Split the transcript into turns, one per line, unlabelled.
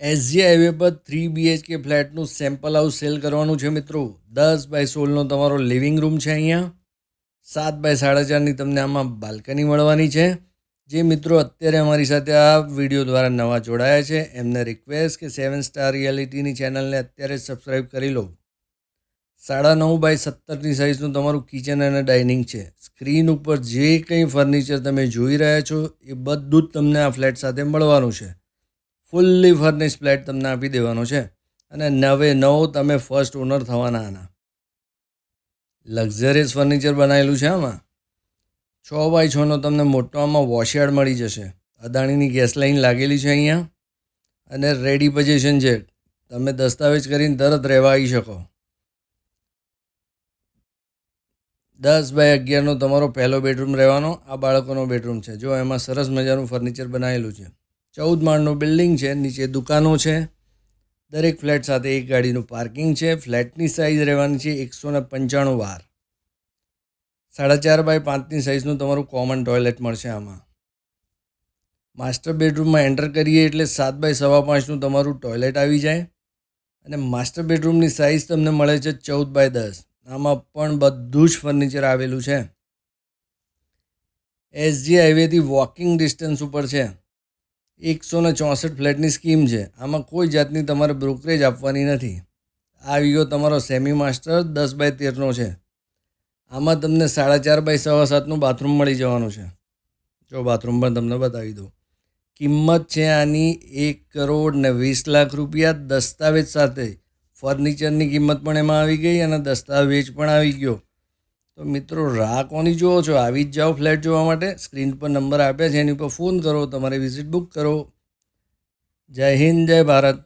SG highway પર three BHK ફ્લેટનું sample house sale કરવાનું છે મિત્રો. દસ બાય સોળનો તમારો લિવિંગ રૂમ છે અહીંયા. સાત બાય સાડા ચારની તમને આમાં બાલ્કની મળવાની છે. જે મિત્રો અત્યારે અમારી સાથે આ વીડિયો દ્વારા નવા જોડાયા છે. એમને રિક્વેસ્ટ કે સેવન સ્ટાર રિયાલિટીની ચેનલને અત્યારે સબસ્ક્રાઈબ કરી લો. સાડા નવ બાય સત્તરની સાઇઝનું તમારું કિચન અને ડાઇનિંગ છે. સ્ક્રીન ઉપર જે કંઈ ફર્નિચર તમે જોઈ રહ્યા છો, એ બધું જ તમને આ ફ્લેટ સાથે મળવાનું છે. ફૂલ્લી ફર્નિશ ફ્લેટ તમને આપી દેવાનો છે. અને નવે નવ તમે ફર્સ્ટ ઓનર થવાના આના. લક્ઝરિયસ ફર્નિચર બનાવેલું છે આમાં. છ બાય છનો તમને મોટો આમાં વોશયાર્ડ મળી જશે. અદાણીની ગેસ લાઇન લાગેલી છે અહીંયા. અને રેડી પોઝિશન છે. તમે દસ્તાવેજ કરીને તરત રહેવા આવી શકો. દસ બાય અગિયારનો તમારો પહેલો બેડરૂમ રહેવાનો. આ બાળકોનો બેડરૂમ છે. જો એમાં સરસ મજાનું ફર્નિચર બનાવેલું છે. ચૌદ માળનું બિલ્ડિંગ છે, નીચે દુકાનો છે. દરેક ફ્લેટ સાથે એક ગાડીનું પાર્કિંગ છે. ફ્લેટની સાઇઝ રહેવાની છે એકસો ને પંચાણું વાર. સાડા ચાર બાય પાંચની સાઇઝનું તમારું કોમન ટોયલેટ મળશે આમાં. માસ્ટર બેડરૂમમાં એન્ટર કરીએ એટલે સાત બાય સવા પાંચનું તમારું ટોયલેટ આવી જાય. અને માસ્ટર બેડરૂમની સાઇઝ તમને મળે છે ચૌદ બાય દસ. આમાં પણ બધું જ ફર્નિચર આવેલું છે. એસજી હાઈવેથી વોકિંગ ડિસ્ટન્સ ઉપર છે. એકસો ને ચોસઠ ફ્લેટની સ્કીમ છે. આમાં કોઈ જાતની તમારે બ્રોકરેજ આપવાની નથી. આ વીડિયો તમારો સેમી માસ્ટર દસ બાય તેરનો છે. આમાં તમને સાડા ચાર બાય સવા સાતનું બાથરૂમ મળી જવાનું છે. જો બાથરૂમ પણ તમને બતાવી દઉં. કિંમત છે આની એક કરોડ ને વીસ લાખ રૂપિયા દસ્તાવેજ સાથે. ફર્નિચરની કિંમત પણ એમાં આવી ગઈ અને દસ્તાવેજ પણ આવી ગયો. તો મિત્રો, રાહ કોની જુઓ છો? આવી જ જાઓ ફ્લેટ જોવા માટે. સ્ક્રીન પર નંબર આપ્યા છે, એની ઉપર ફોન કરો, તમારે વિઝિટ બુક કરો. જય હિન્દ, જય ભારત.